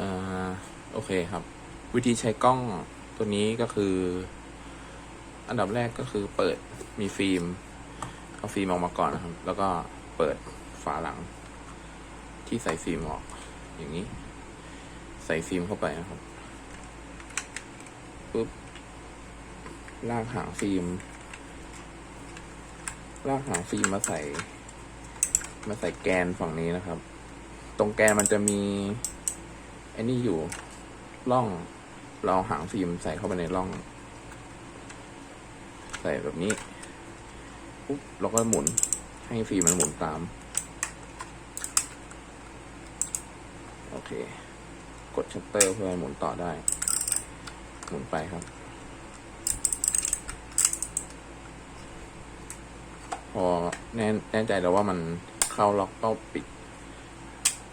อ่าโอเคครับ วิธีใช้กล้องตัวนี้ก็คือ อันดับแรกก็คือเปิดมีฟิล์มเอาฟิล์มออกมาก่อนนะครับ แล้วก็เปิดฝาหลัง ที่ใส่ฟิล์มออก อย่างนี้ ใส่ฟิล์มเข้าไปนะครับปุ๊บลากหางฟิล์มลากหางฟิล์มมาใส่ มาใส่แกนฝั่งนี้นะครับ ตรงแกนมันจะมี ไอ้นี่อยู่ร่องเราเอาหางฟิล์มใส่เข้าไปในร่อง ใส่แบบนี้ปุ๊บเราก็หมุนให้ฟิล์มมันหมุนตาม โอเค กดชัตเตอร์เพื่อให้หมุนต่อได้ หมุนไปครับ พอแน่แน่ใจแล้วว่ามันเข้าล็อกก็ปิด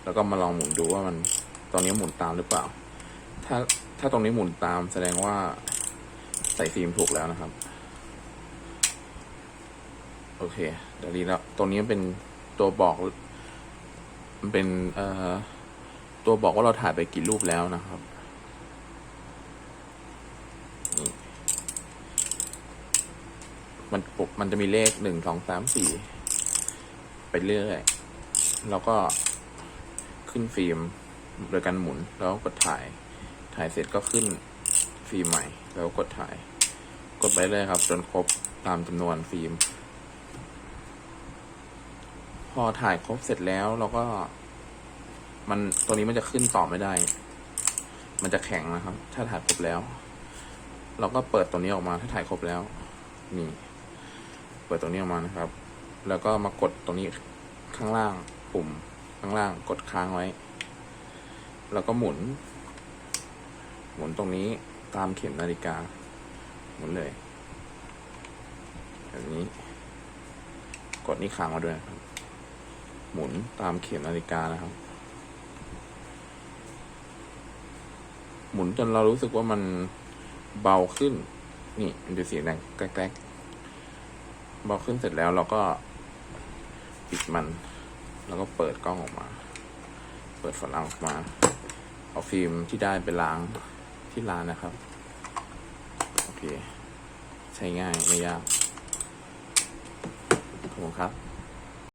แล้วก็มาลองหมุนดูว่ามัน ตอนนี้หมุนตามหรือเปล่า ถ้าถ้าตรงนี้หมุนตามแสดงว่าใส่ฟิล์มถูกแล้วนะครับ โอเคเดี๋ยวนี้แล้วตรงนี้เป็นตัวบอก มันเป็นเอ่อตัวบอกว่าเราถ่ายไปกี่รูปแล้วนะครับมันปกมันจะมีเลขหนึ่งสองสามสี่ไปเรื่อย แล้วก็ขึ้นฟิล์ม โดยการหมุนแล้วกดถ่าย ถ่ายเสร็จก็ขึ้นฟิล์มใหม่ แล้วกดถ่าย กดไปเลยครับ จนครบตามจำนวนฟิล์ม พอถ่ายครบเสร็จแล้วเราก็ มันตัวนี้มันจะขึ้นต่อไม่ได้ มันจะแข็งนะครับ ถ้าถ่ายครบแล้ว เราก็เปิดตัวนี้ออกมาถ้าถ่ายครบแล้ว นี่ เปิดตัวนี้ออกมานะครับ แล้วก็มากดตรงนี้ข้างล่างปุ่มข้างล่างกดค้างไว้ แล้วก็หมุน หมุนตรงนี้ตามเข็มนาฬิกา หมุนเลย แบบนี้ กดนี้ค้างมาด้วยครับ หมุนตามเข็มนาฬิกานะครับ หมุนจนเรารู้สึกว่ามันเบาขึ้น นี่มันจะเสียงดังแกรกเบาขึ้นเสร็จแล้วเราก็ปิดมัน แล้วก็เปิดกล้องออกมา เปิดฝาหลังออกมา ฟิล์มที่ได้ไปล้างที่ร้านนะครับ โอเค ใช้ง่ายไม่ยากขอบคุณครับ